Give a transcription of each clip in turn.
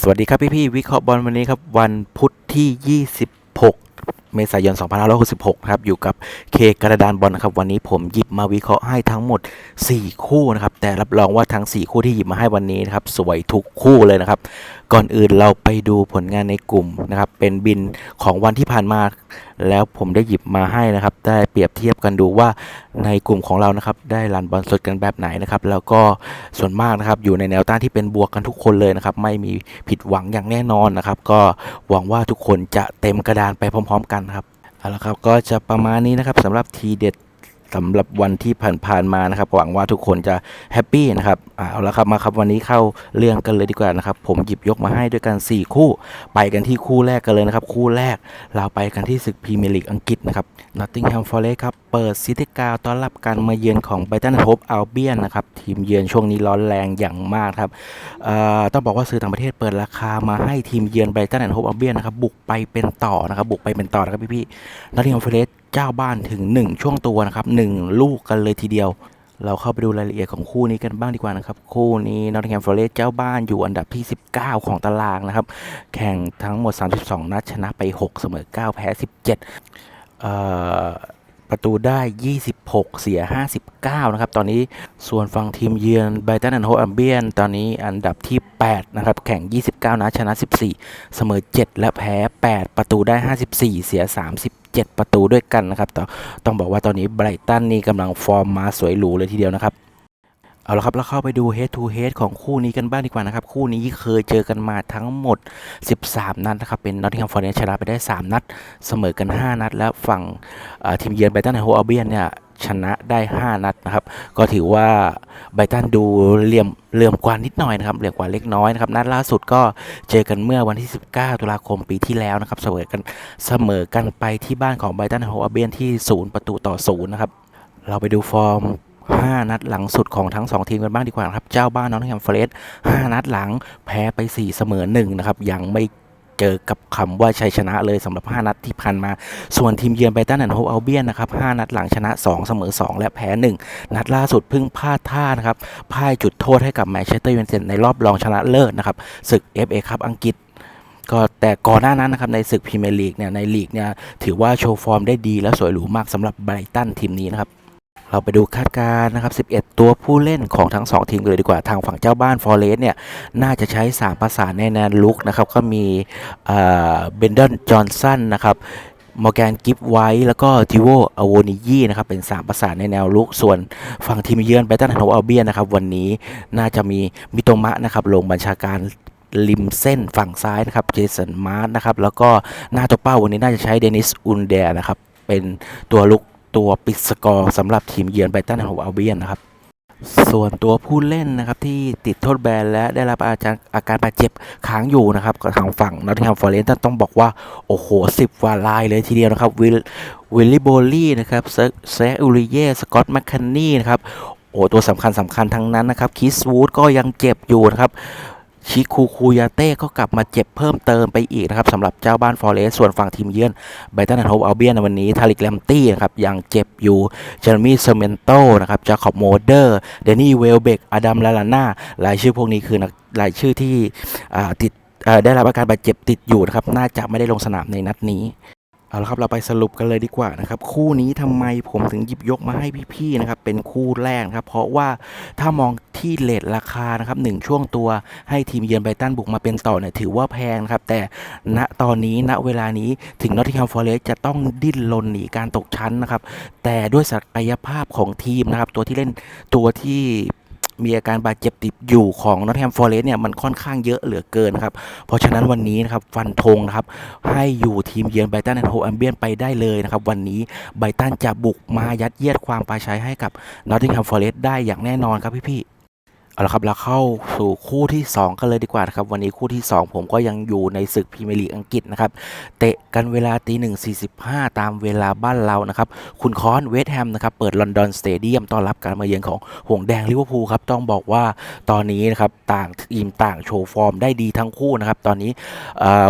สวัสดีครับพี่พี่วิเคราะห์บอลวันนี้ครับ วันพุธที่ 26 เมษายน 2566นะครับ อยู่กับเคกระดานบอลนะครับ วันนี้ผมหยิบมาวิเคราะห์ให้ทั้งหมด 4 คู่นะครับ แต่รับรองว่าทั้ง 4 คู่ที่หยิบมาให้วันนี้นะครับ สวยทุกคู่เลยนะครับ ก่อนอื่นเราไปดูผลงานในกลุ่มนะครับ เป็นบินของวันที่ผ่านมา แล้วผมได้หยิบมาให้นะครับ ได้เปรียบเทียบกันดูว่าในกลุ่มของเรานะครับ ได้รันบอลสดกันแบบไหนนะครับ แล้วก็ส่วนมากนะครับ อยู่ในแนวต้านที่เป็นบวกกันทุกคนเลยนะครับ ไม่มีผิดหวังอย่างแน่นอนนะครับ ก็หวังว่าทุกคนจะเต็มกระดานไปพร้อม ๆ กันครับเอาละครับก็จะประมาณนี้นะครับสำหรับทีเด็ด สำหรับวันที่ผ่านๆมานะครับ หวังว่าทุกคนจะแฮปปี้นะครับอเอาละครับมาครับวันนี้เข้าเรื่องกันเลยดีกว่านะครับ ผมหยิบยกมาให้ด้วยกัน 4 คู่ ไปกันที่คู่แรกกันเลยนะครับ คู่แรกเราไปกันที่ศึกพรีเมียร์ลีกอังกฤษนะครับ Nottingham Forest ครับ เปิดซิตี้กาวต้อนรับการมาเยือนของ Brighton Hove Albion นะครับ ทีมเยือนช่วงนี้ร้อนแรงอย่างมากครับต้องบอกว่าสื่อต่างประเทศเปิดราคามาให้ทีมเยือน Brighton and Hove Albion นะครับบุกไปเป็นต่อนะครับบุกไปเป็นต่อนะครับพี่ๆ Nottingham Forest เจ้าบ้านถึง 1 ช่วงตัวนะครับ 1 ลูกกันเลยทีเดียว เราเข้าไปดูรายละเอียดของคู่นี้กันบ้างดีกว่านะครับ คู่นี้ Nottingham Forest เจ้าบ้านอยู่อันดับที่ 19 ของตารางนะครับ แข่งทั้งหมด 32 นัดชนะไป 6 เสมอ 9 แพ้ 17เอ่อ ประตูได้ 26 เสีย 59 นะครับ ตอนนี้ส่วนฝั่งทีมเยือนไบตันแอนโฮอัมเบียน ตอนนี้อันดับที่ 8 นะครับ แข่ง 29 นัดชนะ 14 เสมอ 7 และแพ้ 8 ประตูได้ 54 เสีย 37 ประตูด้วยกันนะครับต้องต้องบอกว่าตอนนี้ไบรตันนี่กำลังฟอร์มมาสวยหรูเลยทีเดียวนะครับ เอาละครับแล้วเข้าไปดู head to head ของคู่นี้กันบ้างดีกว่านะครับ คู่นี้เคยเจอกันมาทั้งหมด 13 นัดนะครับ เป็น Nottingham Forest ชนะไปได้ 3 นัด เสมอกัน 5 นัด แล้วฝั่งทีมเยือนไบตันแอนด์โฮอัลเบียนเนี่ยชนะได้ 5 นัดนะครับ ก็ถือว่าไบตันดูเหลี่ยมเหลื่อมกว่านิดหน่อยนะครับเหลี่ยมกว่าเล็กน้อยนะครับนัดล่าสุดก็เจอกันเมื่อวันที่ 19 ตุลาคมปีที่แล้วนะครับเสมอกันเสมอกันไปที่บ้านของไบตันแอนด์โฮอัลเบียนที่ 0 ประตูต่อ 0 นะครับเราไปดูฟอร์ม 5 นัดหลังสุดของทั้ง 2 ทีมกันบ้างดีกว่าครับ เจ้าบ้านน้องแฮมเฟรส5นัดหลังแพ้ไป 4 เสมอ1นะครับ ยังไม่เจอกับคำว่าชัยชนะเลยสำหรับ 5 นัดที่ผ่านมา ส่วนทีมเยือนไบรตันแอนด์โฮอัลเบียนนะครับ5นัดหลังชนะ 2 เสมอ 2 และแพ้ 1 นัดล่าสุดเพิ่งพลาดท่านะครับพ่ายจุดโทษให้กับแมนเชสเตอร์ยูไนเต็ดในรอบรองชนะเลิศนะครับศึก FA ครับอังกฤษก็แต่ก่อนหน้านั้นนะครับในศึกพรีเมียร์ลีกเนี่ยในลีกเนี่ยถือว่าโชว์ฟอร์มได้ดีและสวยหรูมากสำหรับไบรตันทีมนี้นะครับ เราไปดูคาดการณ์นะครับ 11 ตัวผู้เล่นของทั้ง 2 ทีมกันเลยดีกว่าทางฝั่งเจ้าบ้านฟอร์เรสเนี่ย น่าจะใช้ 3 ภาษานในแนนลุกนะครับ ก็มีเบนเดนจอห์นสันนะครับมอร์แกนกิฟไวท์แล้วก็จิโวอโวนิยีนะครับ เป็น 3 ประสานในแนวลุก ส่วนฝั่งทีมเยือนไบตันโฮอัลเบียนะครับ วันนี้น่าจะมีมิโตมะนะครับ ลงบัญชาการริมเส้นฝั่งซ้ายนะครับ เจสันมาร์ตนะครับ แล้วก็หน้าตัวเป้าวันนี้น่าจะใช้เดนิสอุนเดร์นะครับ เป็นตัวลุก ตัวปิดสกอร์สำหรับทีมเยือนไบตันโฮอัลเบียนนะครับ ส่วนตัวผู้เล่นนะครับที่ติดโทษแบนและได้รับอาการอาการบาดเจ็บค้างอยู่นะครับกับทางฝั่งนอตติงแฮมฟอร์เรสต์ต้องบอกว่า โอ้โหสิบวาลายเลยทีเดียวนะครับ วิลวิลลี่โบลี่นะครับเซแซอูริเย่สกอตแมคคันนี่นะครับโอ้ตัวสำคัญสำคัญทั้งนั้นนะครับคิสวูดก็ยังเจ็บอยู่นะครับ ชิคูคูยาเต้ก็กลับมาเจ็บเพิ่มเติมไปอีกนะครับสำหรับเจ้าบ้านฟอร์เรสต์ส่วนฝั่งทีมเยือนไบตันแอนด์โฮปอัลเบียนในวันนี้ทาริกแลมตี้นะครับยังเจ็บอยู่เจอร์มี่เซเมนโตนะครับจาคอบโมเดอร์เดนนี่เวลเบกอดัมลาลาน่ารายชื่อพวกนี้คือนักรายชื่อที่ติดได้รับอาการบาดเจ็บติดอยู่นะครับน่าจะไม่ได้ลงสนามในนัดนี้ เอาละครับเราไปสรุปกันเลยดีกว่านะครับคู่นี้ทำไมผมถึงหยิบยกมาให้พี่ๆนะครับเป็นคู่แรกนะครับเพราะว่าถ้ามองที่เลทราคานะครับหนึ่งช่วงตัวให้ทีมเยือนไบรตันบุกมาเป็นต่อเนี่ยถือว่าแพงนะครับแต่ณตอนนี้ณเวลานี้ถึงนอตติงแฮมฟอร์เรสจะต้องดิ้นรนหนีการตกชั้นนะครับแต่ด้วยศักยภาพของทีมนะครับตัวที่เล่นตัวที่ มีอาการบาดเจ็บติดอยู่ของนอตแฮมฟอร์เรสเนี่ยมันค่อนข้างเยอะเหลือเกินนะครับ เพราะฉะนั้นวันนี้นะครับฟันธงนะครับให้อยู่ทีมเยือนไบตันแอนโฮแอมเบียนไปได้เลยนะครับ วันนี้ไบตันจะบุกมายัดเยียดความปลาชัยให้กับนอตแฮมฟอร์เรสได้อย่างแน่นอนครับพี่ๆ เอาละครับเราเข้าสู่คู่ที่ 2 กันเลยดีกว่านะครับ วันนี้คู่ที่ 2 ผมก็ยังอยู่ในศึกพรีเมียร์ลีกอังกฤษนะครับ เตะกันเวลาตีหนึ่งสี่สิบห้าตามเวลาบ้านเรานะครับ คุณคอนเวสต์แฮมนะครับ เปิดลอนดอนสเตเดียมต้อนรับการมาเยือนของหงแดงลิเวอร์พูลครับ ต้องบอกว่าตอนนี้นะครับ ต่างทีมต่างโชว์ฟอร์มได้ดีทั้งคู่นะครับ ตอนนี้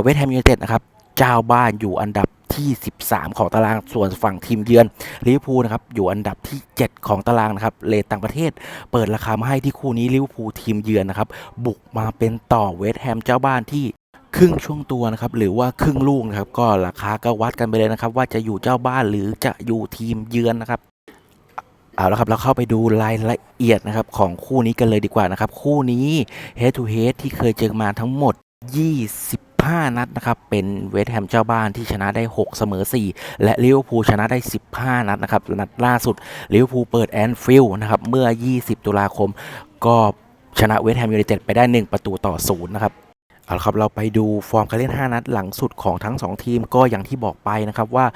เวสต์แฮมยูไนเต็ดนะครับ เจ้าบ้านอยู่อันดับ ที่ 13 ของตารางส่วนฝั่งทีมเยือนลิเวอร์พูลนะครับอยู่อันดับที่ 7 ของตารางนะครับเลทต่างประเทศ เปิดราคามาให้ที่คู่นี้ลิเวอร์พูลทีมเยือนนะครับบุกมาเป็นต่อเวสต์แฮมเจ้าบ้านที่ครึ่งช่วงตัวนะครับหรือว่าครึ่งลูกนะครับก็ราคาก็วัดกันไปเลยนะครับ ว่าจะอยู่เจ้าบ้านหรือจะอยู่ทีมเยือนนะครับเอาละครับเราเข้าไปดูรายละเอียดนะครับของคู่นี้กันเลยดีกว่านะครับ คู่นี้ head to head ที่เคยเจอมาทั้งหมด 20 5 นัดนะครับ เป็นเวสต์แฮมเจ้าบ้านที่ชนะได้ 6 เสมอ 4 และลิเวอร์พูลชนะได้ 15 นัดนะครับ นัดล่าสุดลิเวอร์พูลเปิดแอนฟิลด์นะครับ เมื่อ 20 ตุลาคม ก็ชนะเวสต์แฮมยูไนเต็ดไปได้ 1 ประตูต่อศูนย์นะครับ เอาละครับเราไปดูฟอร์มการเล่น 5 นัดหลังสุดของทั้ง 2 ทีมก็อย่างที่บอกไปนะครับว่า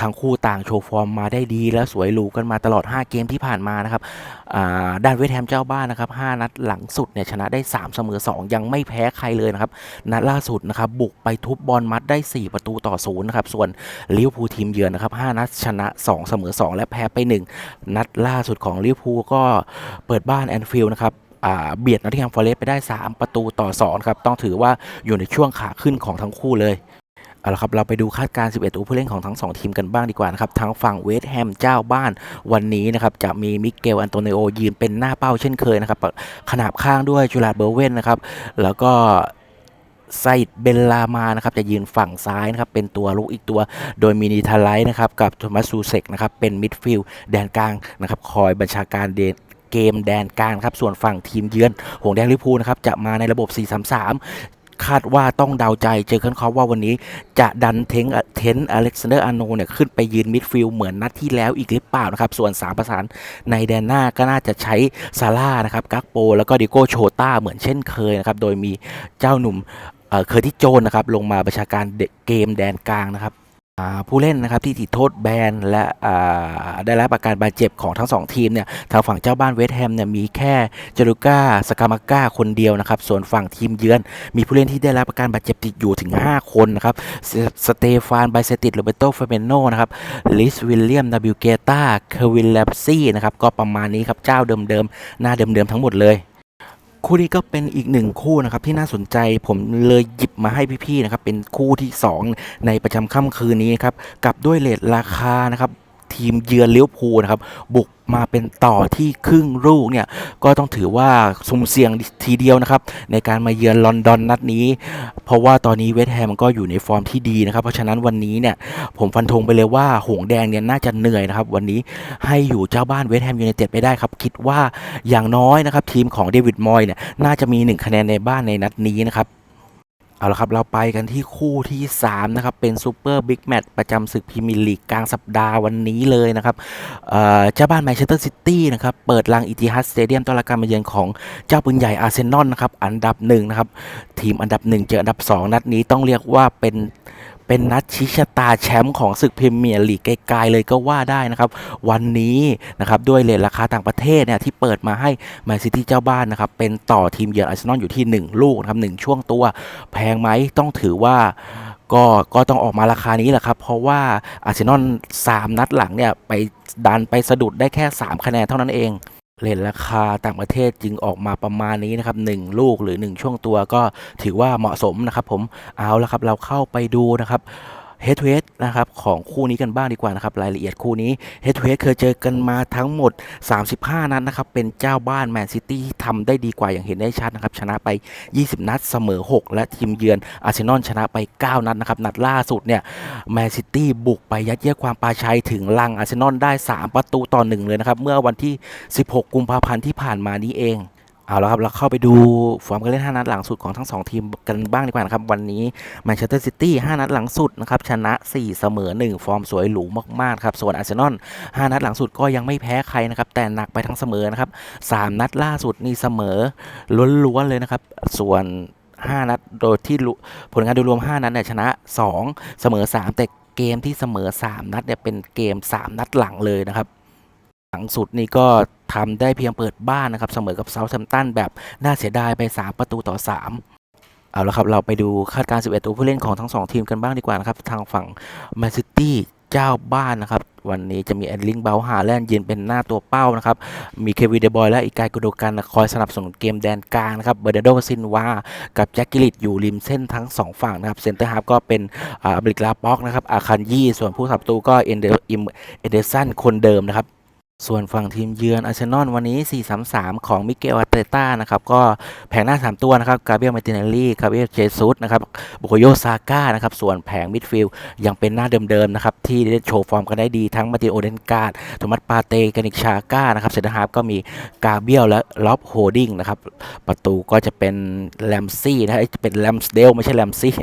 ทั้งคู่ต่างโชว์ฟอร์มมาได้ดีและสวยหรูกันมาตลอด 5 เกมที่ผ่านมานะครับด้านเวสต์แฮมเจ้าบ้านนะครับ 5 นัดหลังสุดเนี่ยชนะได้ 3 เสมอ 2 ยังไม่แพ้ใครเลยนะครับนัดล่าสุดนะครับบุกไปทุบบอลมัดได้ 4 ประตูต่อศูนย์นะครับส่วนลิเวอร์พูลทีมเยือนนะครับ 5 นัดชนะ 2 เสมอ 2 และแพ้ไป 1 นัดล่าสุดของลิเวอร์พูลก็เปิดบ้านแอนฟิลด์นะครับ เบียดนอตติงแฮมฟอเรสต์ไปได้ 3 ประตูต่อ 2 ครับ ต้องถือว่าอยู่ในช่วงขาขึ้นของทั้งคู่เลยเอาละครับ เราไปดูคาดการณ์ 11 ตัวผู้เล่นของทั้ง 2 ทีมกันบ้างดีกว่านะครับทางฝั่งเวสต์แฮมเจ้าบ้านวันนี้นะครับ จะมีมิเกลอันโตเนโอยืนเป็นหน้าเป้าเช่นเคยนะครับ ขนาบข้างด้วยจูลาดเบอร์เวนนะครับ แล้วก็ไซด์เบลลามานะครับจะยืนฝั่งซ้ายนะครับเป็นตัวลุกอีกตัว โดยมินิทาไลท์นะครับกับโทมัสซูเซกนะครับเป็นมิดฟิลด์แดนกลางนะครับคอยบัญชาการเดน เกมแดนกลางครับ ส่วนฝั่งทีมเยือน หงแดงลิพูนะครับ จะมาในระบบ 4-3-3คาดว่าต้องเดาใจเจอคันเขาว่าวันนี้จะดันเทงเทนอเล็กซานเดอร์อาโนเนี่ยขึ้นไปยืนมิดฟิลด์เหมือนนัดที่แล้วอีกหรือเปล่านะครับ ส่วน 3 ประสานในแดนหน้าก็น่าจะใช้ซาร่านะครับกักโป แล้วก็ดิโก้โชต้าเหมือนเช่นเคยนะครับ โดยมีเจ้าหนุ่มเออเคอร์ติโจนนะครับ ลงมาประชาการเกมแดนกลางนะครับ ผู้เล่นนะครับที่ติดโทษแบนและได้รับอาการบาดเจ็บของทั้งสองทีมเนี่ยทางฝั่งเจ้าบ้านเวสต์แฮมเนี่ยมีแค่เจลูก้าสกามาก้าคนเดียวนะครับส่วนฝั่งทีมเยือน มีผู้เล่นที่ได้รับอาการบาดเจ็บติดอยู่ถึง 5 คนนะครับสสเตฟานไบเซติสโรเบโตเฟเมโนนะครับลิสวิลเลียมนาบิลเกตาเควินแลบซี่นะครับก็ประมาณนี้ครับเจ้าเดิมๆ หน้าเดิมๆ ทั้งหมดเลย คู่นี้ก็เป็นอีกหนึ่งคู่นะครับที่น่าสนใจผมเลยหยิบมาให้พี่ๆนะครับเป็นคู่ที่ 2 ในประจำค่ำคืนนี้นะครับกับด้วยเลทราคานะครับทีมเยือนเลี้ยวพูนะครับบุก มาเป็นต่อที่ครึ่งลูกเนี่ยก็ต้องถือว่าสุ่มเสี่ยงทีเดียวนะครับ ในการมาเยือนลอนดอนนัดนี้ เพราะว่าตอนนี้เวสต์แฮมก็อยู่ในฟอร์มที่ดีนะครับ เพราะฉะนั้นวันนี้เนี่ยผมฟันธงไปเลยว่าหงแดงเนี่ยน่าจะเหนื่อยนะครับ วันนี้ให้อยู่เจ้าบ้านเวสต์แฮมยูไนเต็ดไปได้ครับ คิดว่าอย่างน้อยนะครับทีมของเดวิดมอยเนี่ยน่าจะมี 1 คะแนนในบ้านในนัดนี้นะครับ เอาละครับเราไปกันที่คู่ที่ 3 นะครับ เป็นซูเปอร์บิ๊กแมตช์ประจำศึกพรีเมียร์ลีกกลางสัปดาห์วันนี้เลยนะครับเจ้าบ้านแมนเชสเตอร์ซิตี้นะครับ เปิดลังอิติฮัดสเตเดียมต้อนรับการมาเยือนของเจ้าปืนใหญ่อาร์เซนอลนะครับ อันดับหนึ่งนะครับ ทีมอันดับ 1 เจออันดับ 2 นัดนี้ต้องเรียกว่าเป็น เป็นนัดชี้ชะตาแชมป์ของศึกพรีเมียร์ลีกไกลๆเลยก็ว่าได้นะครับ วันนี้นะครับด้วยเลทราคาต่างประเทศเนี่ยที่เปิดมาให้แมนซิตี้เจ้าบ้านนะครับ เป็นต่อทีมเยือนอาร์เซนอลอยู่ที่ 1 ลูกนะครับหนึ่งช่วงตัวแพงไหมต้องถือว่าก็ก็ต้องออกมาราคานี้แหละครับ เพราะว่าอาร์เซนอล3นัดหลังเนี่ยไปดันไปสะดุดได้แค่ 3 คะแนนเท่านั้นเอง เลทราคาต่างประเทศจึงออกมาประมาณนี้นะครับ1ลูกหรือ 1 ช่วงตัวก็ถือว่าเหมาะสมนะครับผมเอาละครับเราเข้าไปดูนะครับ Head to Head นะครับของคู่นี้กันบ้างดีกว่านะครับรายละเอียดคู่นี้ Head to Head เคยเจอกันมาทั้งหมด 35 นัดนะครับ เป็นเจ้าบ้านแมนซิตี้ทำได้ดีกว่าอย่างเห็นได้ชัดนะครับ ชนะไป 20 นัดเสมอ 6 และทีมเยือนอาร์เซนอลชนะไป 9 นัดนะครับ นัดล่าสุดเนี่ยแมนซิตี้บุกไปยัดเยียดความปาชัยถึงลังอาร์เซนอลได้ 3 ประตูต่อ1เลยนะครับเมื่อวันที่ 16 กุมภาพันธ์ที่ผ่านมานี้เอง เอาละครับ เราเข้าไปดูฟอร์มการเล่น 5 นัดหลังสุดของทั้ง 2 ทีมกันบ้างดีกว่านะครับ วันนี้แมนเชสเตอร์ซิตี้ 5 นัดหลังสุดนะครับ ชนะ 4 เสมอ 1 ฟอร์มสวยหรูมาก ๆ ครับ ส่วนอาร์เซนอล 5 นัดหลังสุดก็ยังไม่แพ้ใครนะครับ แต่หนักไปทั้งเสมอนะครับ 3 นัดล่าสุดนี่เสมอล้วนๆเลยนะครับ ส่วน5นัดโดยที่ผลงานโดยรวม 5 นัดเนี่ยชนะ 2 เสมอ 3 แต่เกมที่เสมอ 3 นัดเนี่ยเป็นเกม 3 นัดหลังเลยนะครับ หลังสุดนี่ก็ทำได้เพียงเปิดบ้านนะครับ เสมอกับเซาท์แฮมป์ตันแบบน่าเสียดายไป 3 ประตูต่อ 3 เอาละครับ เราไปดูคาดการณ์11 ตัวผู้เล่นของทั้ง 2 ทีมกันบ้างดีกว่านะครับ ทางฝั่งแมนซิตี้เจ้าบ้านนะครับ วันนี้จะมีแอดลิงเบลฮาแลนด์ยืนเป็นหน้าตัวเป้านะครับ มีเควินเดบอยและอีกายกุโดกันคอยสนับสนุนเกมแดนกลางนะครับเบอร์เดโดซินวา กับแจ็คกิลิตอยู่ริมเส้นทั้งสองฝั่งนะครับ เซนเตอร์ฮาร์ฟก็เป็นอ่าบริกลาป็อกนะครับอาคันยี่ส่วนผู้สับตูก็เอนเดอร์อิมเอเดสันคนเดิมนะครับ ส่วนฝั่งทีมเยือนอาร์เซนอลวันนี้ 4-3-3 ของมิเกลอาเตต้านะครับ ก็แผงหน้า 3 ตัวนะครับ กาเบียลมาติเนลลี่กาเบียลเจซุสนะครับบุโคโยซาก้านะครับ ส่วนแผงมิดฟิลด์ยังเป็นหน้าเดิมๆนะครับ ที่ได้โชว์ฟอร์มกันได้ดีทั้งมาติโอเดนการ์ดโทมัสปาเตกานิกชาก้านะครับเซนเตอร์ฮาร์ฟก็มีกาเบียลและล็อบโฮดดิ้งนะครับ ประตูก็จะเป็นแลมซี่นะฮะเป็นแลมสเดลไม่ใช่แลมซี่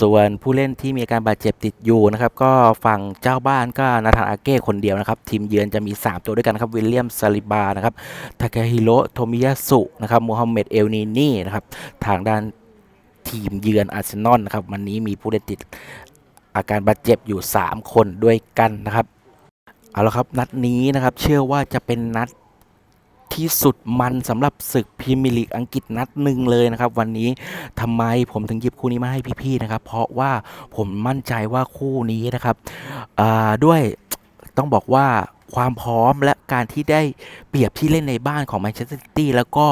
ส่วนผู้เล่นที่มีการบาดเจ็บติดอยู่นะครับ ก็ฝั่งเจ้าบ้านก็นาธานอาเก้คนเดียวนะครับ ทีมเยือนจะมี 3 ตัวด้วยกันครับวิลเลียมซาลิบานะครับทาเคฮิโรโทมิยาสุนะครับโมฮัมเหม็ดเอลนีนี่นะครับทางด้านทีมเยือนอาร์เซนอลนะครับวันนี้มีผู้เล่นติดอาการบาดเจ็บอยู่ 3 คนด้วยกันนะครับเอาละครับนัดนี้นะครับเชื่อว่าจะเป็นนัด ที่สุดมันสำหรับศึกพรีเมียร์ลีกอังกฤษนัดหนึ่งเลยนะครับ วันนี้ทำไมผมถึงหยิบคู่นี้มาให้พี่ๆนะครับ เพราะว่าผมมั่นใจว่าคู่นี้นะครับด้วยต้องบอกว่าความพร้อมและการที่ได้เปรียบที่เล่นในบ้านของแมนเชสเตอร์ซิตี้แล้วก็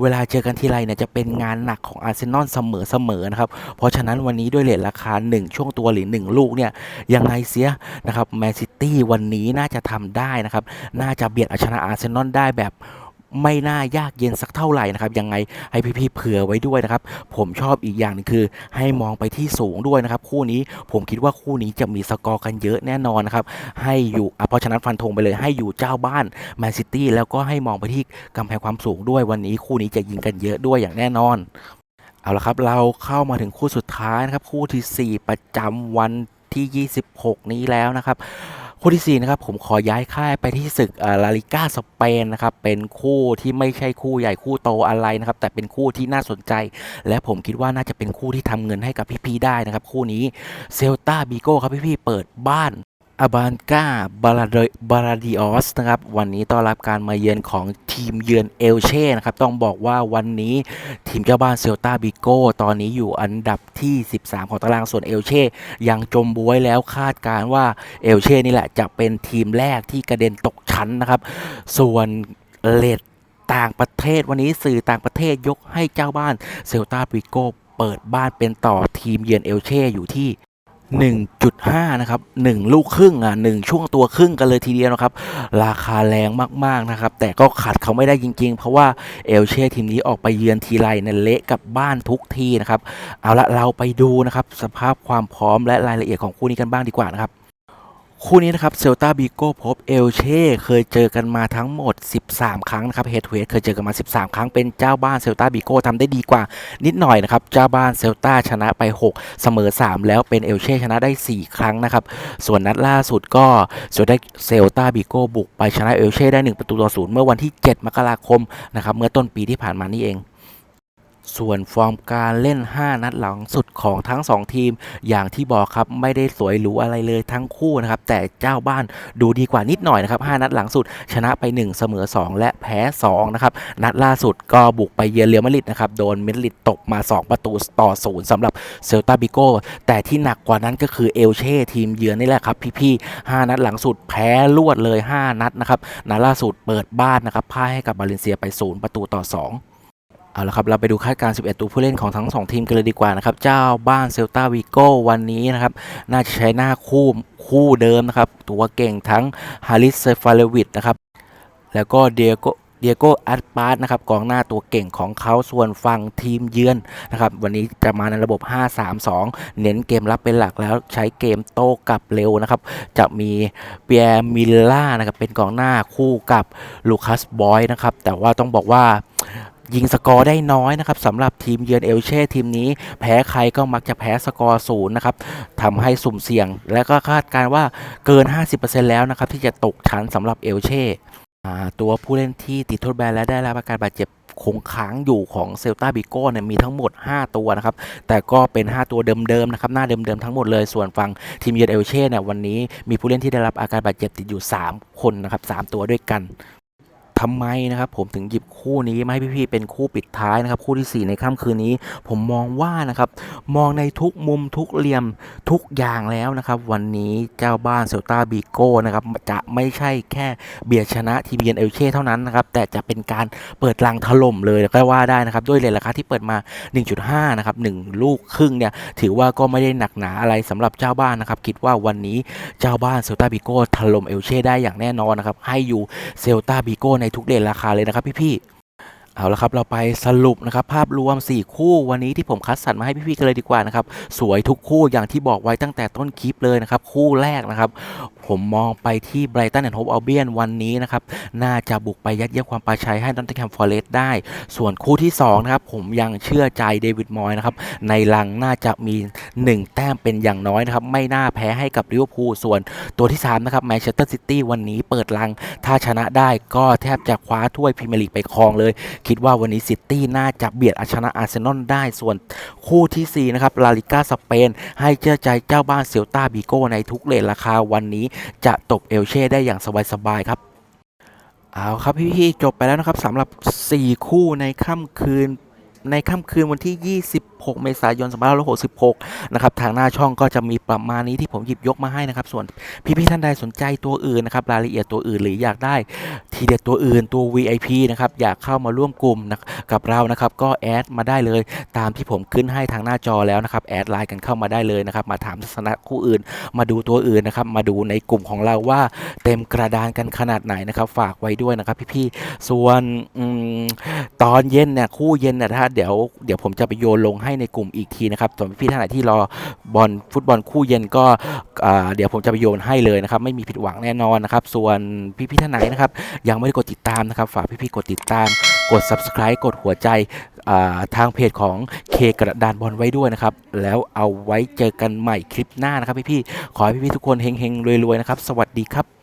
เวลาเจอกันทีไรเนี่ยจะเป็นงานหนักของอาร์เซนอลเสมอๆนะครับ เพราะฉะนั้นวันนี้ด้วยเลทราคา 1 ช่วงตัวหรือ 1 ลูกเนี่ยยังไงเสียนะครับแมนซิตี้วันนี้น่าจะทำได้นะครับ น่าจะเบียดเอาชนะอาร์เซนอลได้แบบ ไม่น่ายากเย็นสักเท่าไหร่นะครับยังไงให้พี่ๆเผื่อไว้ด้วยนะครับผมชอบอีกอย่างหนึงคือ ให้มองไปที่สูงด้วยนะครับคู่นี้ผมคิดว่าคู่นี้จะมีสกอร์กันเยอะแน่นอนนะครับให้อยู่เพราะฉะนั้นฟันธงไปเลยให้อยู่เจ้าบ้านแมนซิตี้แล้วก็ให้มองไปที่กำแพงความสูงด้วยวันนี้คู่นี้จะยิงกันเยอะด้วยอย่างแน่นอนเอาละครับเราเข้ามาถึงคู่สุดท้ายนะครับคู่ทีสี่4 ประจำวันที่ 26 นี้แล้วนะครับ คู่ที่ 4 นะครับ ผมขอย้ายค่ายไปที่ศึกลาลิก้าสเปนนะครับ เป็นคู่ที่ไม่ใช่คู่ใหญ่คู่โตอะไรนะครับ แต่เป็นคู่ที่น่าสนใจ และผมคิดว่าน่าจะเป็นคู่ที่ทำเงินให้กับพี่ๆได้นะครับ คู่นี้เซลตาบิโก้ครับพี่ๆเปิดบ้าน อบานกาบาราบาราดิออสนะครับ วันนี้ต้อนรับการมาเยือนของทีมเยือนเอลเช่นะครับ ต้องบอกว่าวันนี้ทีมเจ้าบ้านเซลตาบิโก้ตอนนี้อยู่อันดับที่ 13 ของตารางส่วนเอลเช่ยังจมบวยแล้วคาดการณ์ว่าเอลเช่นี่แหละจะเป็นทีมแรกที่กระเด็นตกชั้นนะครับ ส่วนเลดต่างประเทศวันนี้สื่อต่างประเทศยกให้เจ้าบ้านเซลตาบิโก้เปิดบ้านเป็นต่อทีมเยือนเอลเช่อยู่ที่ 1.5 นะครับ 1 ลูกครึ่งอะ 1 ช่วงตัวครึ่งกันเลยทีเดียวนะครับ ราคาแรงมาก ๆ นะครับ แต่ก็ขัดเขาไม่ได้จริง ๆ เพราะว่าเอลเช่ทีมนี้ออกไปเยือนทีไรเนี่ยเละกับบ้านทุกทีนะครับ เอาละเราไปดูนะครับ สภาพความพร้อมและรายละเอียดของคู่นี้กันบ้างดีกว่านะครับ คู่นี้นะครับเซลตาบิโก้พบเอลเช่เคยเจอกันมาทั้งหมด 13 ครั้งนะครับเฮดเฮดเคยเจอกันมา 13 ครั้งเป็นเจ้าบ้านเซลตาบิโก้ทำได้ดีกว่านิดหน่อยนะครับเจ้าบ้านเซลตาชนะไป 6 เสมอ 3 แล้วเป็นเอลเช่ชนะได้ 4 ครั้งนะครับส่วนนัดล่าสุดก็เซลตาเซลตาบิโก้บุกไปชนะเอลเช่ได้ 1 ประตูต่อศูนย์เมื่อวันที่ 7 มกราคมนะครับเมื่อต้นปีที่ผ่านมานี่เอง ส่วนฟอร์มการเล่น 5 นัดหลังสุดของทั้ง 2 ทีม อย่างที่บอกครับไม่ได้สวยหรูอะไรเลยทั้งคู่นะครับ แต่เจ้าบ้านดูดีกว่านิดหน่อยนะครับ 5 นัดหลังสุด ชนะไป 1 เสมอ 2 และแพ้ 2 นะครับ นัดล่าสุดก็บุกไปเยือนเรอัลมาดริดนะครับ โดนเมดริดตกมา 2 ประตูต่อศูนย์สำหรับเซลตาบิโก้แต่ที่หนักกว่านั้นก็คือเอลเช่ทีมเยือนนี่แหละครับพี่ๆ5นัดหลังสุดแพ้รวดเลย 5 นัดนะครับนัดล่าสุดเปิดบ้านนะครับพ่ายให้กับบาเลนเซียไป0ประตูต่อ 2 เอาละครับเราไปดูคาดการณ์ 11 ตัวผู้เล่นของทั้ง 2 ทีมกันเลยดีกว่านะครับ เจ้าบ้านเซลตาวิโกวันนี้นะครับ น่าจะใช้หน้าคู่คู่เดิมนะครับ ตัวเก่งทั้งฮาริสเซฟาเลวิดนะครับ แล้วก็เดียโกเดียโกอัตปาร์นะครับกองหน้าตัวเก่งของเขาส่วนฝั่งทีมเยือนนะครับ วันนี้จะมาในระบบ 5-3-2 เน้นเกมรับเป็นหลักแล้วใช้เกมโต้กลับเร็วนะครับ จะมีเปียร์มิลล่านะครับเป็นกองหน้าคู่กับลูคัสบอยนะครับแต่ว่าต้องบอกว่า ยิงสกอร์ได้น้อยนะครับสำหรับทีมเยือนเอลเช่ทีมนี้ แพ้ใครก็มักจะแพ้สกอร์ศูนย์นะครับทำให้สุ่มเสี่ยง และก็คาดการว่าเกิน 50%แล้วนะครับที่จะตกชั้นสำหรับเอลเช่ตัวผู้เล่นที่ติดโทษแบนและได้รับอาการบาดเจ็บคงค้างอยู่ของเซลตาบิโก้เนี่ยมีทั้งหมด 5 ตัวนะครับ แต่ก็เป็น 5 ตัวเดิมๆนะครับ หน้าเดิมๆทั้งหมดเลย ส่วนฝั่งทีมเยือนเอลเช่เนี่ยวันนี้มีผู้เล่นที่ได้รับอาการบาดเจ็บติดอยู่ 3 คนนะครับ 3 ตัวด้วยกัน ทำไมนะครับผมถึงหยิบคู่นี้มาให้พี่ๆเป็นคู่ปิดท้ายนะครับ คู่ทีสี่4 ในค่ำคืนนี้ ผมมองว่านะครับมองในทุกมุมทุกเหลี่ยมทุกอย่างแล้วนะครับ วันนี้เจ้าบ้านเซลตาบีโก้นะครับจะไม่ใช่แค่เบียดชนะทีบีเอ็นเอลเช่เท่านั้นนะครับ แต่จะเป็นการเปิดรังถล่มเลยก็ว่าได้นะครับ ด้วยเลทราคาที่เปิดมา 1.5 นะครับ 1 ลูกครึ่งเนี่ยถือว่าก็ไม่ได้หนักหนาอะไรสำหรับเจ้าบ้านนะครับ คิดว่าวันนี้เจ้าบ้านเซลตาบิโก้ถล่มเอลเช่ได้อย่างแน่นอนนะครับให้อยู่เซลตาบิโก้ในทุกเด่นราคาเลยนะครับพี่ๆ เอาละครับ เราไปสรุปนะครับ ภาพรวม 4 คู่วันนี้ที่ผมคัดสรรมาให้พี่ๆกันเลยดีกว่านะครับ สวยทุกคู่อย่างที่บอกไว้ตั้งแต่ต้นคลิปเลยนะครับ คู่แรกนะครับ ผมมองไปที่ไบรตันแอนด์โฮปอัลเบียนวันนี้นะครับ น่าจะบุกไปยัดเยียดความปลาชัยให้ดอนเทแคมฟอร์เรสได้ ส่วนคู่ที่ 2 นะครับ ผมยังเชื่อใจเดวิดมอยนะครับ ในลังน่าจะมี 1 แต้มเป็นอย่างน้อยนะครับ ไม่น่าแพ้ให้กับลิเวอร์พูลส่วนตัวที่3นะครับแมนเชสเตอร์ซิตี้วันนี้เปิดลังถ้าชนะได้ก็แทบจะคว้าถ้วยพรีเมียร์ลีกไปครองเลยคิดว่าวันนี้ซิตี้น่าจะเบียดเอาชนะอาร์เซนอลได้ส่วนคู่ทีสี่ 4 นะครับ ลาลิก้าสเปน ให้เชื่อใจเจ้าบ้านเซลตาบิโก้ในทุกเลนราคาวันนี้จะตบเอลเช่ได้อย่างสบายๆครับเอาครับพี่ๆจบไปแล้วนะครับสำหรับ 4 คู่ในค่ำคืน ในค่ำคืนวันที่ 26 เมษายน 2566 นะครับ ทางหน้าช่องก็จะมีประมาณนี้ที่ผมหยิบยกมาให้นะครับ ส่วนพี่ๆท่านใดสนใจตัวอื่นนะครับ รายละเอียดตัวอื่นหรืออยากได้ทีเด็ดตัวอื่นตัว VIP นะครับ อยากเข้ามาร่วมกลุ่มนะกับเรานะครับ ก็แอดมาได้เลยตามที่ผมขึ้นให้ทางหน้าจอแล้วนะครับ แอดไลน์กันเข้ามาได้เลยนะครับ มาถามทัศนะคู่อื่น มาดูตัวอื่นนะครับ มาดูในกลุ่มของเราว่าเต็มกระดานกันขนาดไหนนะครับ ฝากไว้ด้วยนะครับ พี่ๆ ส่วนอตอนเย็นเนี่ยคู่เย็นเนี่ยถ้าเดี๋ยวเดี๋ยวผมจะไปโยนลงให้ในกลุ่มอีกทีนะครับส่วนพี่ท่านไหนที่รอบอลฟุตบอลคู่เย็นก็เดี๋ยวผมจะไปโยนให้เลยนะครับ ไม่มีผิดหวังแน่นอนนะครับ ส่วนพี่ๆท่านไหนนะครับ ยังไม่ได้กดติดตามนะครับ ฝากพี่ๆกดติดตาม กด subscribe กดหัวใจทางเพจของเคกระดานบอลไว้ด้วยนะครับ แล้วเอาไว้เจอกันใหม่คลิปหน้านะครับพี่ๆขอให้พี่ๆทุกคนเฮงๆรวยๆนะครับ สวัสดีครับ